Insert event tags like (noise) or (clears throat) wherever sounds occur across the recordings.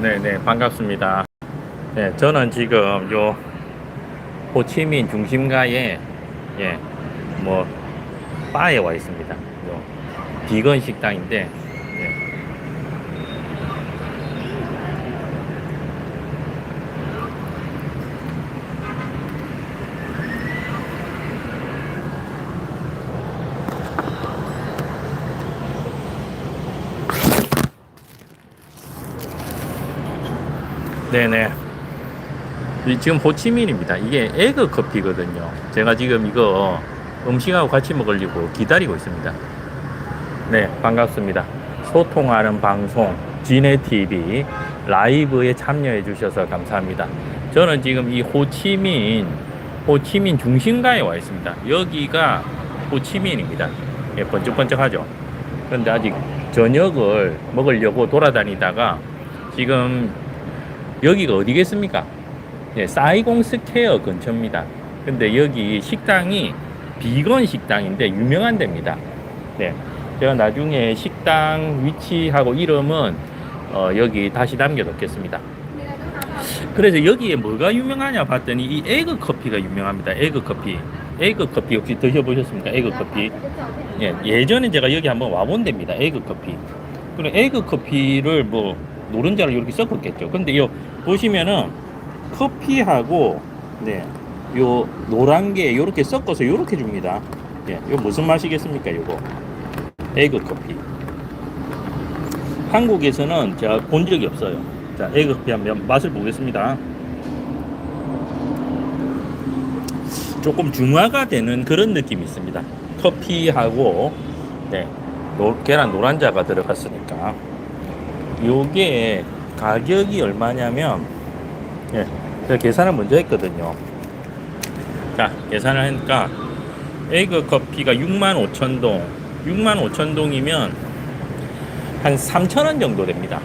네, 네, 반갑습니다. 네, 저는 지금 요 호치민 중심가에 예, 뭐 바에 와 있습니다. 요 비건 식당인데 예. 네네. 이 지금 호치민입니다. 이게 에그 커피거든요. 제가 지금 이거 음식하고 같이 먹으려고 기다리고 있습니다. 네, 반갑습니다. 소통하는 방송 지네TV 라이브에 참여해 주셔서 감사합니다. 저는 지금 이 호치민, 호치민 중심가에 와 있습니다. 여기가 호치민입니다. 예, 번쩍번쩍하죠. 그런데 아직 저녁을 먹으려고 돌아다니다가 지금 여기가 어디겠습니까? 예, 사이공 스퀘어 근처입니다. 근데 여기 식당이 비건 식당인데 유명한 데입니다. 네. 제가 나중에 식당 위치하고 이름은 어, 여기 다시 남겨놓겠습니다. 그래서 여기에 뭐가 유명하냐 봤더니 이 에그 커피가 유명합니다. 에그 커피. 에그 커피 혹시 드셔보셨습니까? 에그 커피. 예, 예전에 제가 여기 한번 와본 데입니다. 에그 커피. 그리고 에그 커피를 뭐 노른자를 이렇게 섞었겠죠. 근데 요 보시면은 커피하고 네, 요 노란 게 요렇게 섞어서 요렇게 줍니다. 예, 요 무슨 맛이겠습니까? 요거 에그 커피. 한국에서는 제가 본 적이 없어요. 자, 에그 커피 한번 맛을 보겠습니다. 조금 중화가 되는 그런 느낌이 있습니다. 커피하고 네, 노, 계란 노란자가 들어갔으니까 요게 가격이 얼마냐면 예, 제가 계산을 먼저 했거든요. 자, 계산을 하니까 에그 커피가 6만 5천 동, 6만 5천 동이면 한 3천 원 정도 됩니다.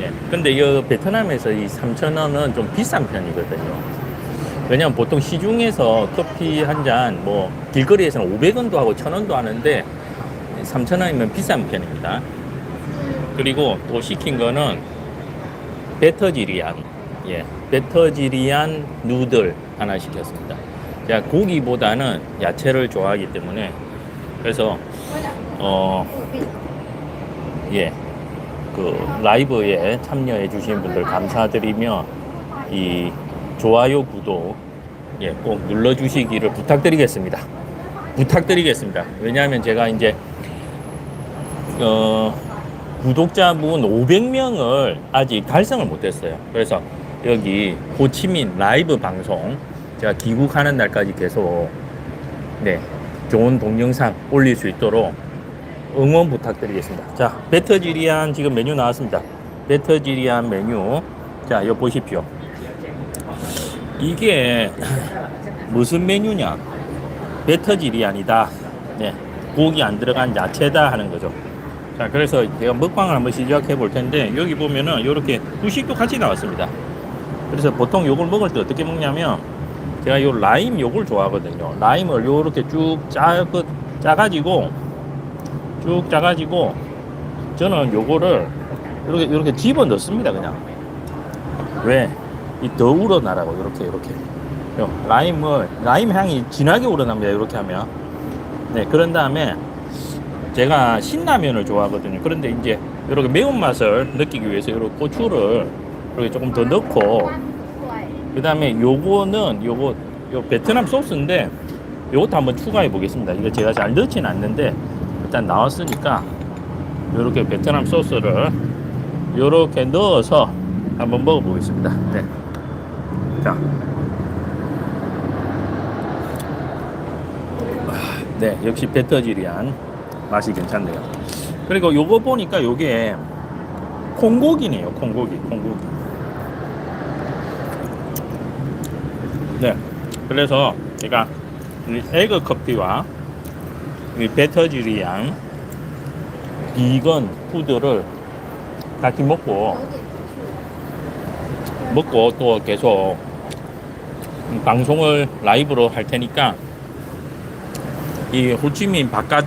예. 근데 이 베트남에서 이 3천 원은 좀 비싼 편이거든요. 왜냐면 보통 시중에서 커피 한 잔 뭐 길거리에서는 500원도 하고 1000원도 하는데 3,000원이면 비싼 편입니다. 그리고 또 시킨 거는 베터지리안 예, 베터지리안 누들 하나 시켰습니다. 제가 고기보다는 야채를 좋아하기 때문에 그래서 어 예, 그 라이브에 참여해 주신 분들 감사드리며 이 좋아요, 구독 예, 꼭 눌러 주시기를 부탁드리겠습니다. 부탁드리겠습니다. 왜냐하면 제가 이제 어 구독자분 500명을 아직 달성을 못했어요. 그래서 여기 호치민 라이브 방송 제가 귀국하는 날까지 계속 네 좋은 동영상 올릴 수 있도록 응원 부탁드리겠습니다. 자, 베터지리안 지금 메뉴 나왔습니다. 베터지리안 메뉴. 자, 이거 보십시오. 이게 (clears throat) 무슨 메뉴냐? 베터지리안이다. 네, 고기 안 들어간 야채다 하는 거죠. 자, 그래서 제가 먹방을 한번 시작해 볼 텐데 여기 보면은 이렇게 후식도 같이 나왔습니다. 그래서 보통 요걸 먹을 때 어떻게 먹냐면 제가 요 라임 요걸 좋아하거든요. 라임을 요렇게 쭉 짜, 그, 짜가지고 쭉 짜가지고 저는 요거를 이렇게 이렇게 집어 넣습니다 그냥 왜? 이 더 우러나라고 이렇게 이렇게 요 라임을 라임 향이 진하게 우러납니다 이렇게 하면 네 그런 다음에 제가 신라면을 좋아하거든요 그런데 이제 이렇게 매운맛을 느끼기 위해서 이렇게 고추를 이렇게 조금 더 넣고 그 다음에 요거는 요거 요 베트남 소스인데 요것도 한번 추가해 보겠습니다 이거 제가 잘 넣진 않는데 일단 나왔으니까 이렇게 베트남 소스를 이렇게 넣어서 한번 먹어보겠습니다. 네. 자. 네, 역시 베터지리안 맛이 괜찮네요. 그리고 요거 보니까 요게 콩고기네요. 콩고기, 콩고기. 네. 그래서 제가 이 에그 커피와 이 베터지리안 비건 푸드를 같이 먹고 먹고 또 계속 방송을 라이브로 할 테니까 이 호치민 바깥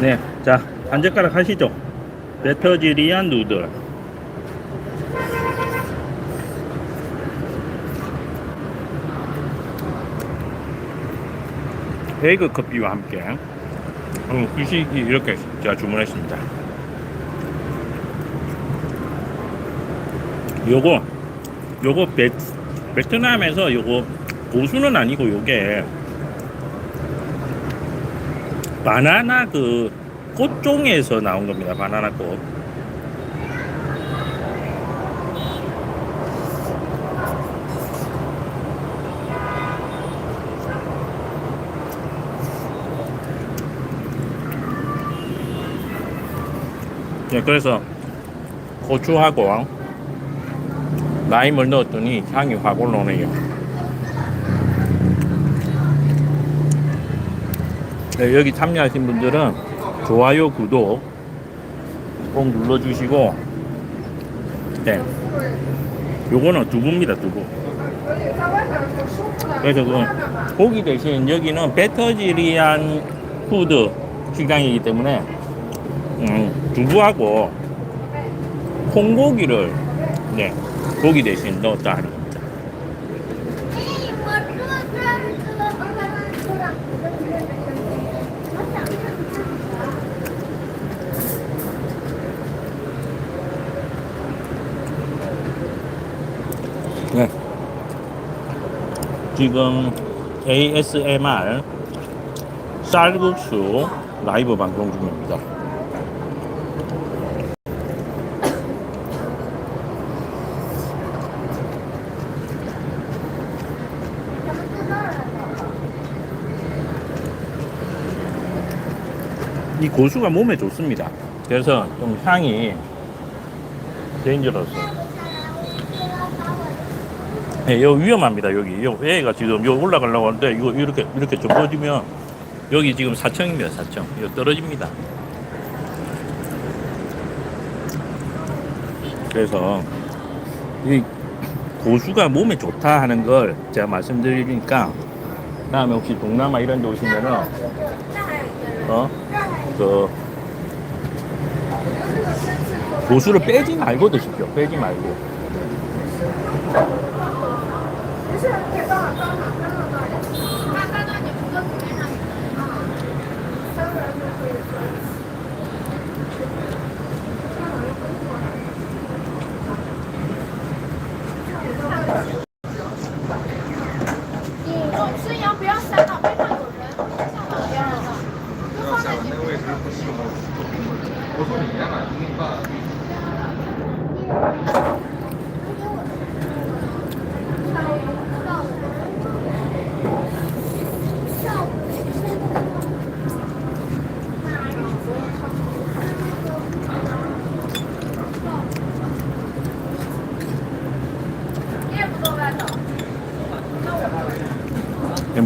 네, 자, 한 젓가락 하시죠. 베터지리안 누들. 베이글 커피와 함께 음, 후식이 이렇게 제가 주문했습니다. 요거 요거 베, 베트남에서 요거 고수는 아니고 요게 바나나 그 꽃종에서 나온 겁니다. 바나나 꽃. 네, 그래서 고추하고 라임을 넣었더니 향이 확 올라오네요. 네, 여기 참여하신 분들은 좋아요, 구독 꼭 눌러주시고, 네. 요거는 두부입니다, 두부. 그래서 그 고기 대신 여기는 베터지리안 푸드 식당이기 때문에, 음, 두부하고 콩고기를 네, 고기 대신 넣었다 하는 겁니다. 네. 지금 ASMR 쌀국수 라이브 방송 중입니다. 이 고수가 몸에 좋습니다. 그래서 좀 향이 데인저러스. 네, 요 위험합니다. 여기 요 애가 지금 요 올라가려고 하는데 이거 이렇게 이렇게 접어지면 여기 지금 사청입니다. 사청. 이거 떨어집니다. 그래서 이 고수가 몸에 좋다 하는 걸 제가 말씀드리니까 다음에 혹시 동남아 이런 데 오시면은 어? 그 고수를 빼지 말고 드십시오. 빼지 말고.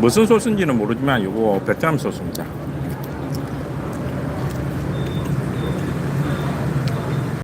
무슨 소스인지는 모르지만 이거 베트남 소스입니다.